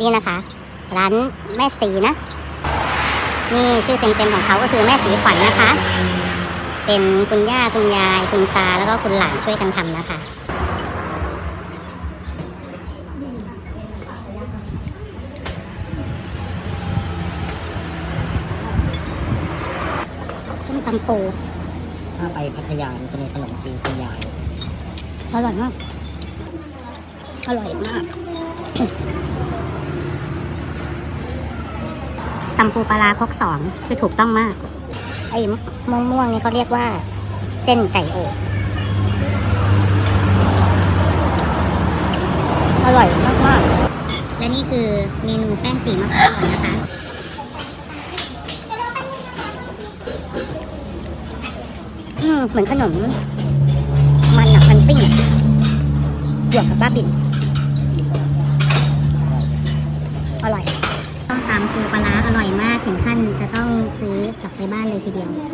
นี่นะคะ ร้านแม่สีนะ นี่ชื่อเต็มๆของเขาก็คือแม่สีขวัญนะคะ เป็นคุณย่าคุณยาย คุณตาแล้วก็คุณหลานช่วยกันทำนะคะส้มตำปูถ้าไปพัทยามันจะมีขนมจีนคุณยายอร่อยมาก อร่อยมาก ตำปูปลาร้าคกสองคือถูกต้องมาก ไอ้ม่วงม่วงๆนี่เขาเรียกว่า เส้นไก่โออร่อยมากมากๆ และนี่คือเมนูแป้งจีมะพร้าวนะคะ อืมเหมือนขนม มันอะมันปิ้งอะหยวกกับบ้าบิน อร่อย ตามปูปลาร้าอร่อยมากถึงขั้นจะต้องซื้อกลับไปบ้านเลยทีเดียว